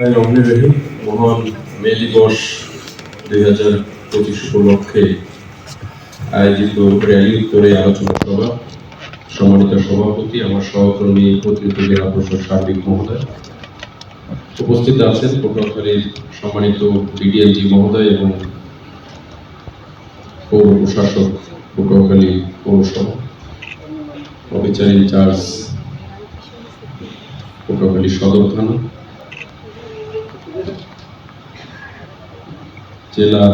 রহিম মহান মে দিবস দুই হাজার পঁচিশ উপলক্ষে আয়োজিত র্যালি উত্তরে আলোচনা সভা। সম্মানিত সভাপতি, আমার সহকর্মী অতিরিক্ত জেলা সার্বিক মহোদয়। উপস্থিত আছেন পটুয়াখালীর সম্মানিত বিডিএনজি মহোদয় এবং পৌর প্রশাসক পটুয়াখালী পৌরসভা। অফিসার ইনচার্জ পটুয়াখালী সদর থানা। জেলা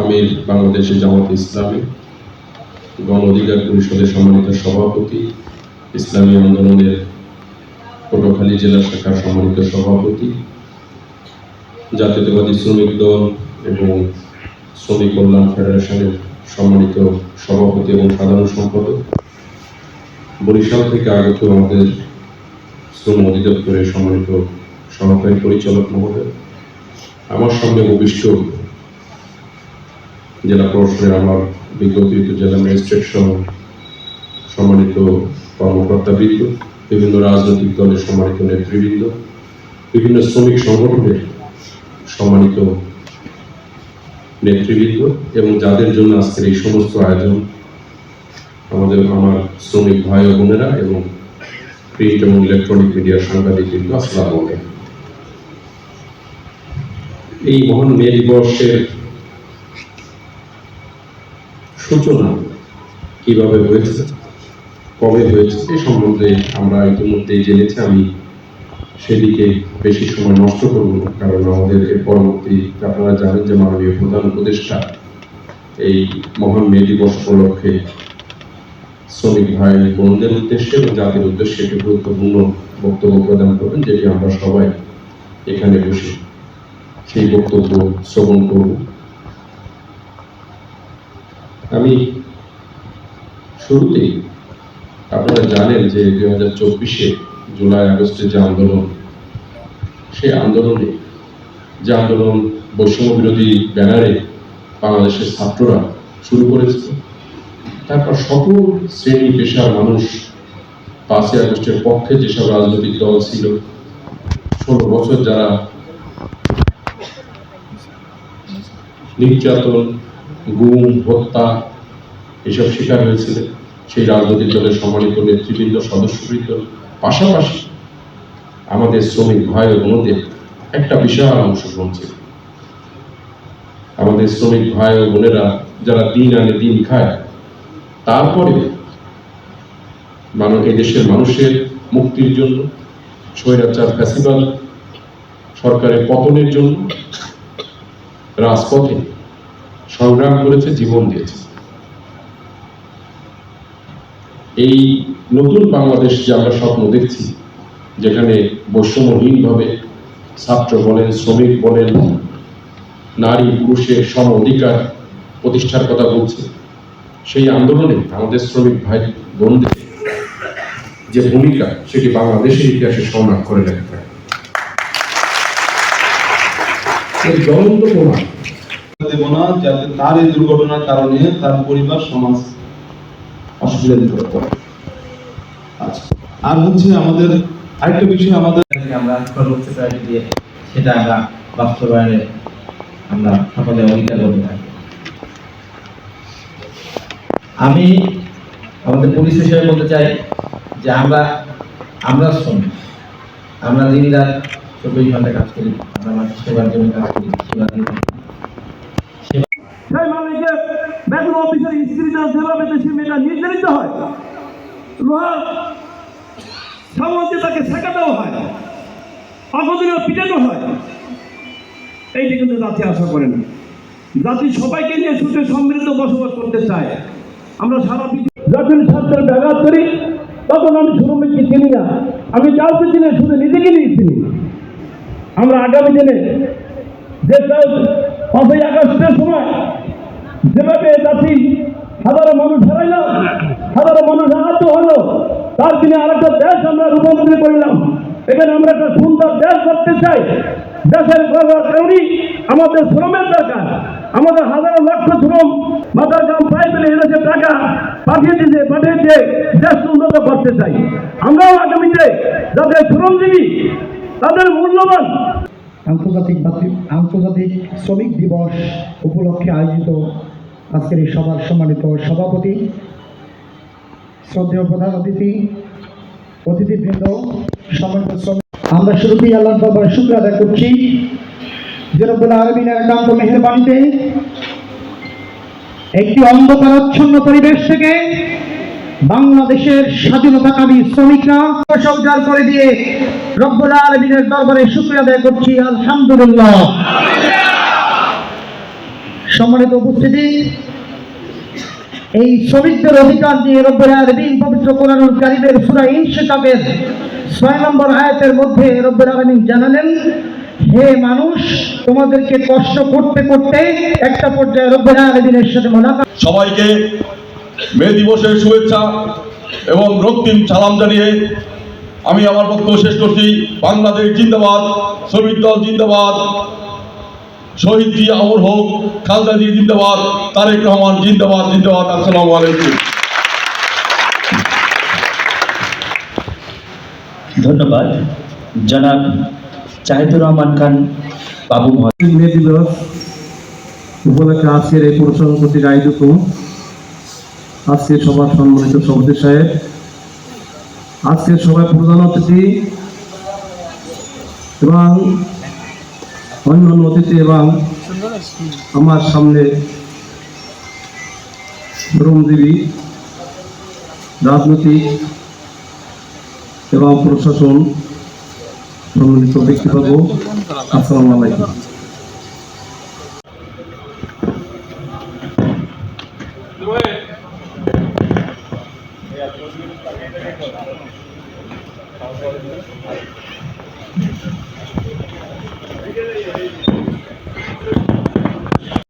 আমির বাংলাদেশে জামাত ইসলামী, গণ অধিকার পরিষদের সম্মানিত সভাপতি, ইসলামী আন্দোলনের পটুয়াখালী জেলা শাখার সম্মানিত সভাপতি, জাতীয়তাবাদী শ্রমিক দল এবং শ্রমিক কল্যাণ ফেডারেশনের সম্মানিত সভাপতি এবং সাধারণ সম্পাদক। বরিশাল থেকে আগত আমাদের শ্রম অধিদপ্তরের সম্মানিত সহকারী পরিচালক মহোদয়। আমার সঙ্গে উপবিষ্ট জেলা প্রশাসনের আমার বিজ্ঞপ্তিত জেলা ম্যাজিস্ট্রেট সহ সম্মানিত কর্মকর্তা কর্মকর্তাবৃন্দ বিভিন্ন রাজনৈতিক দলের সম্মানিত নেতৃবৃন্দ, বিভিন্ন শ্রমিক সংগঠনের সম্মানিত নেতৃবৃন্দ এবং যাদের জন্য আজকের এই সমস্ত আয়োজন আমাদের আমার শ্রমিক ভাই ও বোনেরা এবং প্রিন্ট এবং ইলেকট্রনিক মিডিয়ার সাংবাদিকবৃন্দ, আসসালামু আলাইকুম। এই মহান মে সূচনা কীভাবে হয়েছে, কবে হয়েছে সে সম্বন্ধে আমরা ইতিমধ্যেই জেনেছি। আমি সেদিকে বেশি সময় নষ্ট করব কারণ আমাদের এর পরবর্তী আপনারা জানেন যে মাননীয় প্রধান উপদেষ্টা এই মহান মে দিবস উপলক্ষে শ্রমিক ভাই বোনদের উদ্দেশ্যে এবং জাতির উদ্দেশ্যে একটি গুরুত্বপূর্ণ বক্তব্য প্রদান করবেন, যেটি আমরা সবাই এখানে বসে সেই বক্তব্য শ্রবণ করব। আমি শুরুতেই আপনারা জানেন যে দুই হাজার চব্বিশে জুলাই, আগস্টে যে আন্দোলন, সেই আন্দোলনে যে আন্দোলন বৈষম্য বিরোধী ব্যানারে বাংলাদেশের ছাত্ররা শুরু করেছিল, তারপর সকল শ্রেণি পেশার মানুষ পাঁচই আগস্টের পক্ষে যেসব রাজনৈতিক দল ছিল, ষোলো বছর যারা নির্যাতন, গুম, হত্যা এসব শিকার হয়েছিল। সেই রাজনৈতিক দলের সম্মানিত নেতৃবৃন্দ, সদস্যবৃন্দ, পাশাপাশি আমাদের শ্রমিক ভাই ও বোনদের একটা বিশাল অংশগ্রহণ ছিল। আমাদের শ্রমিক ভাই ও বোনেরা যারা দিন আনে দিন খায়, তারপরে মানুষ এদেশের মানুষের মুক্তির জন্য, স্বৈরাচার ফ্যাসিবাল সরকারের পতনের জন্য রাজপথে সংগ্রাম করেছে, জীবন দিয়েছে। এই নতুন বাংলাদেশ যে আমরা স্বপ্ন দেখছি, যেখানে বৈষম্যহীনভাবে ছাত্র বলেন, শ্রমিক বলেন, নারী পুরুষের সম অধিকার প্রতিষ্ঠার কথা বলছে, সেই আন্দোলনে আমাদের শ্রমিক ভাই বোনদের যে ভূমিকা, সেটি বাংলাদেশের ইতিহাসে সংগ্রাম করে রাখতে হয় এর জ্বলন্ত প্রমাণ। দেব না যাতে তার এই দুর্ঘটনার কারণে তার পরিবার সমাজ অসুবিধা দিতে পারে। আচ্ছা আর হচ্ছে আমাদের আরেকটা বিষয় আমাদের আমরা দিয়ে সেটা আমরা বাস্তবায়নে আমরা সকলে অঙ্গীকার করতে থাকি। আমি আমাদের পুলিশ হিসেবে বলতে চাই যে আমরা আমরা শ্রমিক। আমরা দিন রাত চব্বিশ ঘণ্টা কাজ করি আমরা সেবার জন্য কাজ করি সেবা দিয়ে সেই মালিকের বেতন অফিসের স্ত্রীটা যেভাবে দেশের মেয়েটা নির্ধারিত হয় লোহার সামনে তাকে শেখাতেও হয় অপদিনও পিটানো হয় এইটা কিন্তু জাতি আশা জাতি সবাইকে নিয়ে সুখে সমৃদ্ধ বসবাস করতে চায়। আমরা সারা যখন ব্যাঘাত করি তখন আমি শ্রমিককে চিনি না। আমি কাউকে চিনি শুধু নিজেকে নিয়ে চিনি আমরা আগামী দিনে যে পাঁচই আগস্টের সময় যেভাবে জাতি হাজারো মানুষ হারাইলাম হাজারো মানুষ আহত হলো, তার দিনে আর একটা দেশ আমরা রূপান্তরিত করলাম। এখানে আমরা একটা সুন্দর দেশ করতে চাই। দেশের কারণেই আমাদের শ্রমের দরকার। আমাদের হাজারো লক্ষ শ্রম মাথার গ্রাম প্রায় পেলে এদেশে টাকা পাঠিয়ে দিতে, পাঠিয়ে দিয়ে দেশ উন্নত করতে চাই। আমরাও আগামীতে যাতে শ্রমজীবী তাদের মূল্যবান। আন্তর্জাতিক আন্তর্জাতিক শ্রমিক দিবস উপলক্ষে আয়োজিত আজকের এই সভার সম্মানিত সভাপতি, শ্রদ্ধেয় প্রধান অতিথি, অতিথিবৃন্দ, সম্মানিত আমরা শুরুতেই আল্লাহ দরবারে শুক্র আদায় করছি। জনবুল আরবিনের একান্ত মেহরবানিতে একটি অন্ধকারাচ্ছন্ন পরিবেশ থেকে বাংলাদেশের স্বাধীনতাকামী শ্রমিকরা সঞ্চার করে দিয়ে রব্বুল আলমিনের দরবারে শুক্রিয়া আদায় করছি, আলহামদুলিল্লাহ। সম্মানিত উপস্থিতি, এই শ্রমিকদের অধিকার নিয়ে রব্বুল আলমিন পবিত্র কোরআনুল কারিমের সূরা ইনশিকাকের ছয় নম্বর আয়াতের মধ্যে রব্বুল আলমিন জানালেন, হে মানুষ, তোমাদেরকে কষ্ট করতে করতে একটা পর্যায়ে রব্বুল আলমিনের সাথে মোলাকাত সবাইকে মে দিবসের শুভেচ্ছা এবং রক্তিম সালাম জানিয়ে আমি আমার বক্তব্য শেষ করছি। বাংলাদেশ জিন্দাবাদ শ্রমিক দল জিন্দাবাদ শহীদ জি আমর হোক খালদা জি জিন্দাবাদ তারেক রহমান জিন্দাবাদ জিন্দাবাদ আসসালামু আলাইকুম। ধন্যবাদ। জনাব জাহিদুর রহমান খান বাবু মহোদয় মে দিবস উপলক্ষে আজকের এই কর্তৃক আয়োজিত আজকের সভার সম্মানিত সভাপতি সাহেব, আজকের সভায় প্রধান অতিথি এবং অন্যান্য অতিথি এবং আমার সামনে শ্রমজীবী, রাজনৈতিক এবং প্রশাসন সম্মানিত ব্যক্তিবর্গ, আসসালামু আলাইকুম। Thank you.